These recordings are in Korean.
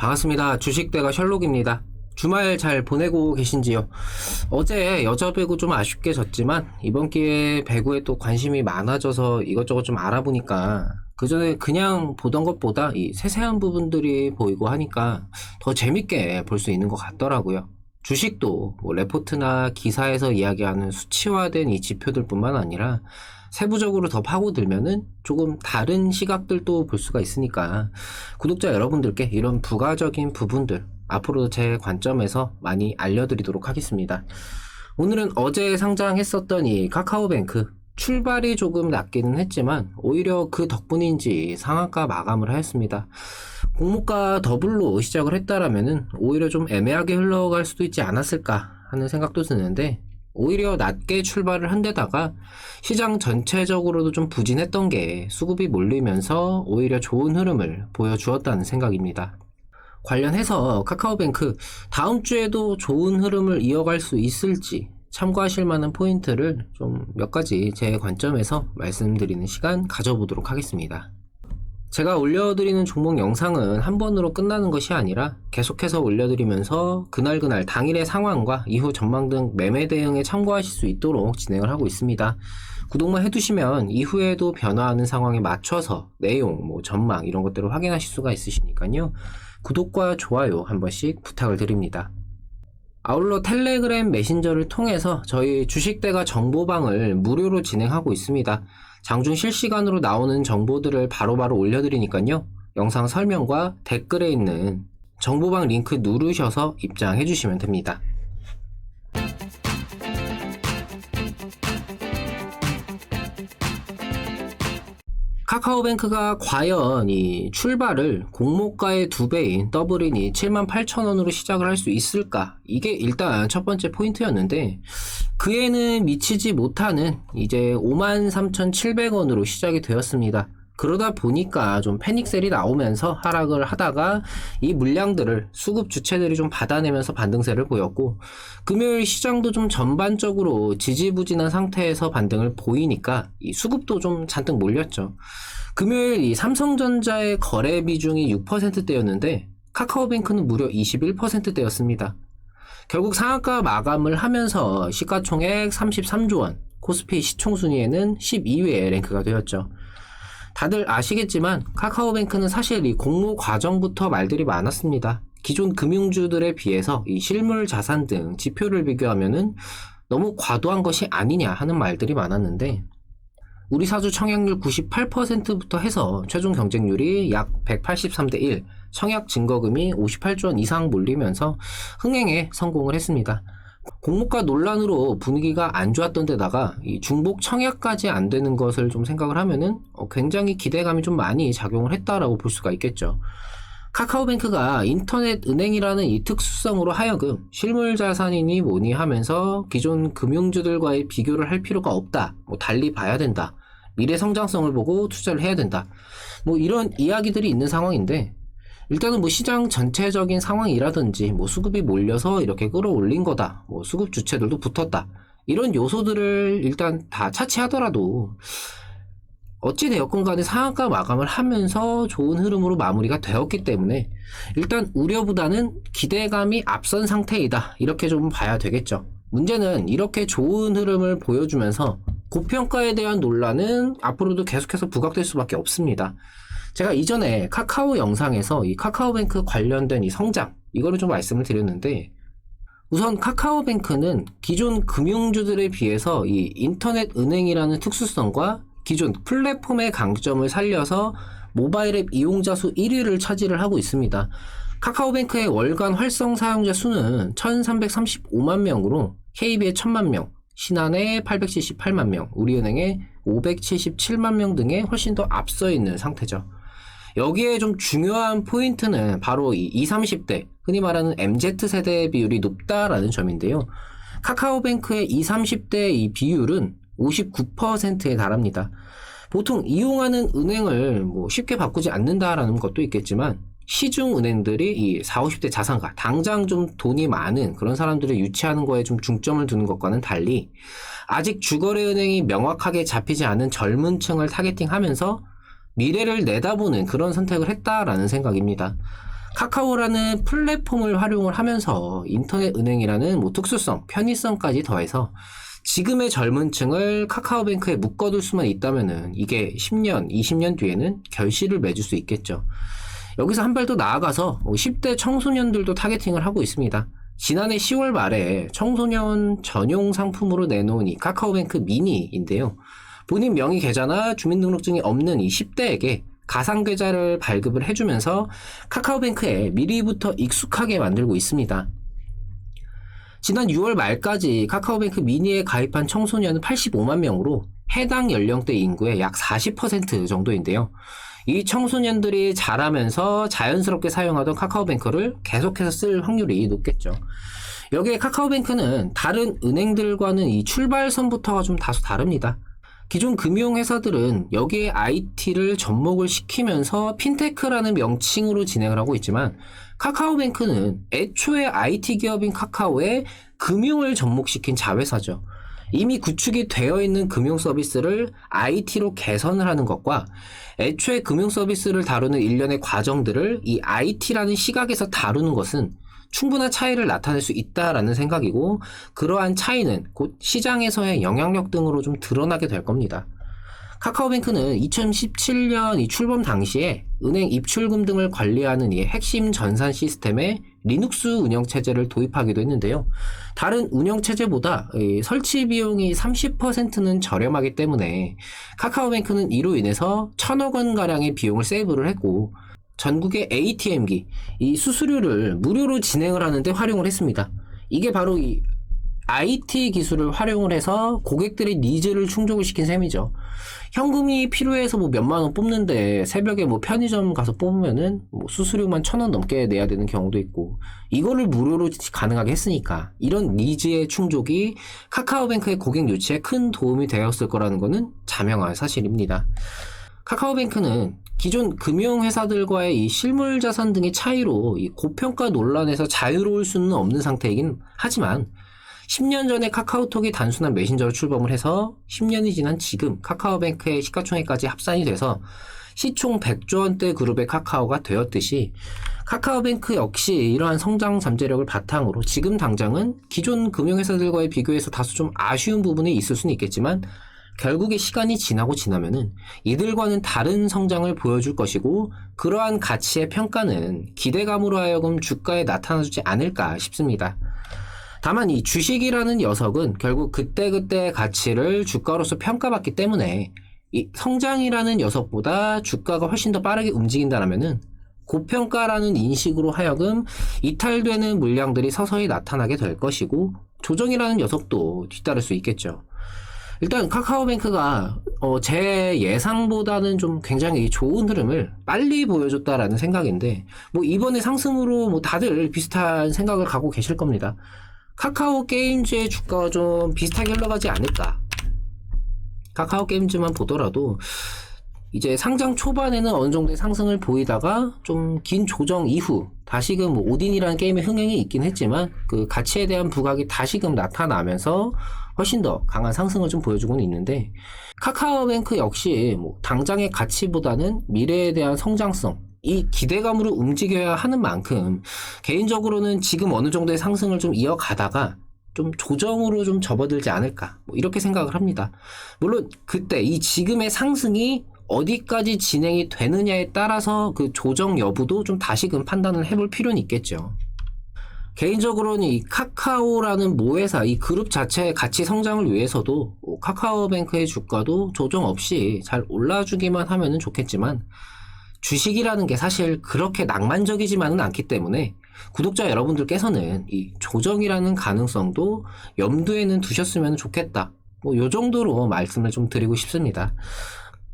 반갑습니다. 주식대가 셜록입니다. 주말 잘 보내고 계신지요? 어제 여자 배구 좀 아쉽게 졌지만 이번 기회에 배구에 또 관심이 많아져서 이것저것 좀 알아보니까 그 전에 그냥 보던 것보다 이 세세한 부분들이 보이고 하니까 더 재밌게 볼 수 있는 것 같더라고요. 주식도 뭐 레포트나 기사에서 이야기하는 수치화된 이 지표들뿐만 아니라 세부적으로 더 파고들면은 조금 다른 시각들도 볼 수가 있으니까 구독자 여러분들께 이런 부가적인 부분들 앞으로 제 관점에서 많이 알려드리도록 하겠습니다. 오늘은 어제 상장했었던 이 카카오뱅크 출발이 조금 낮기는 했지만 오히려 그 덕분인지 상한가 마감을 하였습니다. 공모가 더블로 시작을 했다라면은 오히려 좀 애매하게 흘러갈 수도 있지 않았을까 하는 생각도 드는데 오히려 낮게 출발을 한 데다가 시장 전체적으로도 좀 부진했던 게 수급이 몰리면서 오히려 좋은 흐름을 보여주었다는 생각입니다. 관련해서 카카오뱅크 다음 주에도 좋은 흐름을 이어갈 수 있을지 참고하실 만한 포인트를 좀 몇 가지 제 관점에서 말씀드리는 시간 가져보도록 하겠습니다. 제가 올려드리는 종목 영상은 한 번으로 끝나는 것이 아니라 계속해서 올려드리면서 그날그날 당일의 상황과 이후 전망 등 매매 대응에 참고하실 수 있도록 진행을 하고 있습니다. 구독만 해두시면 이후에도 변화하는 상황에 맞춰서 내용, 뭐 전망 이런 것들을 확인하실 수가 있으시니까요. 구독과 좋아요 한 번씩 부탁을 드립니다. 아울러 텔레그램 메신저를 통해서 저희 주식대가 정보방을 무료로 진행하고 있습니다. 장중 실시간으로 나오는 정보들을 바로바로 올려드리니까요. 영상 설명과 댓글에 있는 정보방 링크 누르셔서 입장해 주시면 됩니다. 카카오뱅크가 과연 이 출발을 공모가의 두 배인 더블인 이 78,000원으로 시작을 할 수 있을까? 이게 일단 첫 번째 포인트였는데 그에는 미치지 못하는 이제 53,700원으로 시작이 되었습니다. 그러다 보니까 좀 패닉셀이 나오면서 하락을 하다가 이 물량들을 수급 주체들이 좀 받아내면서 반등세를 보였고 금요일 시장도 좀 전반적으로 지지부진한 상태에서 반등을 보이니까 이 수급도 좀 잔뜩 몰렸죠. 금요일 이 삼성전자의 거래 비중이 6%대였는데 카카오뱅크는 무려 21%대였습니다. 결국 상한가 마감을 하면서 시가총액 33조 원, 코스피 시총 순위에는 12위에 랭크가 되었죠. 다들 아시겠지만 카카오뱅크는 사실 이 공모 과정부터 말들이 많았습니다. 기존 금융주들에 비해서 이 실물 자산 등 지표를 비교하면은 너무 과도한 것이 아니냐 하는 말들이 많았는데 우리 사주 청약률 98%부터 해서 최종 경쟁률이 약 183대 1, 청약 증거금이 58조 원 이상 몰리면서 흥행에 성공을 했습니다. 공모가 논란으로 분위기가 안 좋았던 데다가 이 중복 청약까지 안 되는 것을 좀 생각을 하면은 어, 굉장히 기대감이 좀 많이 작용을 했다라고 볼 수가 있겠죠. 카카오뱅크가 인터넷 은행이라는 이 특수성으로 하여금 실물 자산이니 뭐니 하면서 기존 금융주들과의 비교를 할 필요가 없다. 뭐 달리 봐야 된다. 미래 성장성을 보고 투자를 해야 된다. 뭐 이런 이야기들이 있는 상황인데 일단은 뭐 시장 전체적인 상황이라든지 뭐 수급이 몰려서 이렇게 끌어올린 거다. 뭐 수급 주체들도 붙었다. 이런 요소들을 일단 다 차치하더라도 어찌 되었건 간에 상한가 마감을 하면서 좋은 흐름으로 마무리가 되었기 때문에 일단 우려보다는 기대감이 앞선 상태이다. 이렇게 좀 봐야 되겠죠. 문제는 이렇게 좋은 흐름을 보여주면서 고평가에 대한 논란은 앞으로도 계속해서 부각될 수밖에 없습니다. 제가 이전에 카카오 영상에서 이 카카오뱅크 관련된 이 성장, 이거를 좀 말씀을 드렸는데, 우선 카카오뱅크는 기존 금융주들에 비해서 이 인터넷 은행이라는 특수성과 기존 플랫폼의 강점을 살려서 모바일 앱 이용자 수 1위를 차지를 하고 있습니다. 카카오뱅크의 월간 활성 사용자 수는 1335만 명으로 KB의 1000만 명, 신한의 878만 명, 우리은행의 577만 명 등에 훨씬 더 앞서 있는 상태죠. 여기에 좀 중요한 포인트는 바로 이 20, 30대, 흔히 말하는 MZ세대의 비율이 높다라는 점인데요. 카카오뱅크의 20, 30대의 이 비율은 59%에 달합니다. 보통 이용하는 은행을 뭐 쉽게 바꾸지 않는다라는 것도 있겠지만 시중 은행들이 이 40, 50대 자산가, 당장 좀 돈이 많은 그런 사람들을 유치하는 거에 좀 중점을 두는 것과는 달리 아직 주거래 은행이 명확하게 잡히지 않은 젊은 층을 타겟팅 하면서 미래를 내다보는 그런 선택을 했다라는 생각입니다. 카카오라는 플랫폼을 활용을 하면서 인터넷 은행이라는 뭐 특수성, 편의성까지 더해서 지금의 젊은 층을 카카오뱅크에 묶어둘 수만 있다면은 이게 10년, 20년 뒤에는 결실을 맺을 수 있겠죠. 여기서 한 발 더 나아가서 10대 청소년들도 타겟팅을 하고 있습니다. 지난해 10월 말에 청소년 전용 상품으로 내놓은 이 카카오뱅크 미니인데요. 본인 명의 계좌나 주민등록증이 없는 이 10대에게 가상 계좌를 발급을 해주면서 카카오뱅크에 미리부터 익숙하게 만들고 있습니다. 지난 6월 말까지 카카오뱅크 미니에 가입한 청소년은 85만 명으로 해당 연령대 인구의 약 40% 정도인데요. 이 청소년들이 자라면서 자연스럽게 사용하던 카카오뱅크를 계속해서 쓸 확률이 높겠죠. 여기에 카카오뱅크는 다른 은행들과는 이 출발선부터가 좀 다소 다릅니다. 기존 금융회사들은 여기에 IT를 접목을 시키면서 핀테크라는 명칭으로 진행을 하고 있지만 카카오뱅크는 애초에 IT 기업인 카카오에 금융을 접목시킨 자회사죠. 이미 구축이 되어 있는 금융 서비스를 IT로 개선을 하는 것과 애초에 금융 서비스를 다루는 일련의 과정들을 이 IT라는 시각에서 다루는 것은 충분한 차이를 나타낼 수 있다라는 생각이고 그러한 차이는 곧 시장에서의 영향력 등으로 좀 드러나게 될 겁니다. 카카오뱅크는 2017년 이 출범 당시에 은행 입출금 등을 관리하는 이 핵심 전산 시스템에 리눅스 운영 체제를 도입하기도 했는데요. 다른 운영 체제보다 이 설치 비용이 30%는 저렴하기 때문에 카카오뱅크는 이로 인해서 천억 원 가량의 비용을 세이브를 했고 전국의 ATM기 이 수수료를 무료로 진행을 하는데 활용을 했습니다. 이게 바로 이 IT 기술을 활용을 해서 고객들의 니즈를 충족을 시킨 셈이죠. 현금이 필요해서 뭐 몇만 원 뽑는데 새벽에 뭐 편의점 가서 뽑으면은 뭐 수수료만 천 원 넘게 내야 되는 경우도 있고 이거를 무료로 가능하게 했으니까 이런 니즈의 충족이 카카오뱅크의 고객 유치에 큰 도움이 되었을 거라는 것은 자명한 사실입니다. 카카오뱅크는 기존 금융회사들과의 이 실물 자산 등의 차이로 이 고평가 논란에서 자유로울 수는 없는 상태이긴 하지만 10년 전에 카카오톡이 단순한 메신저로 출범을 해서 10년이 지난 지금 카카오뱅크의 시가총액까지 합산이 돼서 시총 100조 원대 그룹의 카카오가 되었듯이 카카오뱅크 역시 이러한 성장 잠재력을 바탕으로 지금 당장은 기존 금융회사들과의 비교해서 다소 좀 아쉬운 부분이 있을 수는 있겠지만 결국에 시간이 지나고 지나면은 이들과는 다른 성장을 보여줄 것이고 그러한 가치의 평가는 기대감으로 하여금 주가에 나타나주지 않을까 싶습니다. 다만 이 주식이라는 녀석은 결국 그때그때 가치를 주가로서 평가받기 때문에 이 성장이라는 녀석보다 주가가 훨씬 더 빠르게 움직인다면은 고평가라는 인식으로 하여금 이탈되는 물량들이 서서히 나타나게 될 것이고 조정이라는 녀석도 뒤따를 수 있겠죠. 일단 카카오뱅크가 어, 제 예상보다는 좀 굉장히 좋은 흐름을 빨리 보여줬다라는 생각인데 뭐 이번에 상승으로 뭐 다들 비슷한 생각을 갖고 계실 겁니다. 카카오 게임즈의 주가와 좀 비슷하게 흘러가지 않을까. 카카오 게임즈만 보더라도 이제 상장 초반에는 어느 정도의 상승을 보이다가 좀 긴 조정 이후 다시금 뭐 오딘이라는 게임의 흥행이 있긴 했지만 그 가치에 대한 부각이 다시금 나타나면서 훨씬 더 강한 상승을 좀 보여주고는 있는데 카카오뱅크 역시 뭐 당장의 가치보다는 미래에 대한 성장성 이 기대감으로 움직여야 하는 만큼 개인적으로는 지금 어느 정도의 상승을 좀 이어가다가 좀 조정으로 좀 접어들지 않을까 뭐 이렇게 생각을 합니다. 물론 그때 이 지금의 상승이 어디까지 진행이 되느냐에 따라서 그 조정 여부도 좀 다시금 판단을 해볼 필요는 있겠죠. 개인적으로는 이 카카오라는 모회사, 이 그룹 자체의 가치 성장을 위해서도 뭐 카카오뱅크의 주가도 조정 없이 잘 올라주기만 하면 좋겠지만 주식이라는 게 사실 그렇게 낭만적이지만은 않기 때문에 구독자 여러분들께서는 이 조정이라는 가능성도 염두에는 두셨으면 좋겠다. 뭐 요 정도로 말씀을 좀 드리고 싶습니다.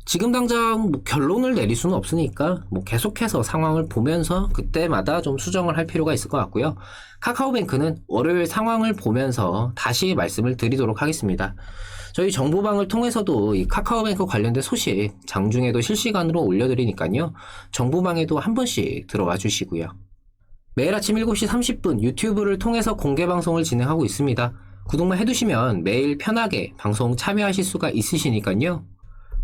지금 당장 뭐 결론을 내릴 수는 없으니까 뭐 계속해서 상황을 보면서 그때마다 좀 수정을 할 필요가 있을 것 같고요. 카카오뱅크는 월요일 상황을 보면서 다시 말씀을 드리도록 하겠습니다. 저희 정보방을 통해서도 이 카카오뱅크 관련된 소식 장중에도 실시간으로 올려드리니까요. 정보방에도 한 번씩 들어와 주시고요. 매일 아침 7시 30분 유튜브를 통해서 공개 방송을 진행하고 있습니다. 구독만 해두시면 매일 편하게 방송 참여하실 수가 있으시니까요.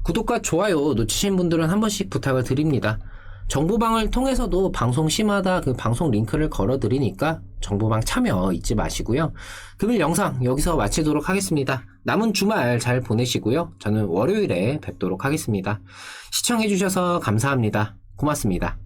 구독과 좋아요 놓치신 분들은 한 번씩 부탁을 드립니다. 정보방을 통해서도 방송 시마다 그 방송 링크를 걸어드리니까 정보방 참여 잊지 마시고요. 금일 영상 여기서 마치도록 하겠습니다. 남은 주말 잘 보내시고요. 저는 월요일에 뵙도록 하겠습니다. 시청해주셔서 감사합니다. 고맙습니다.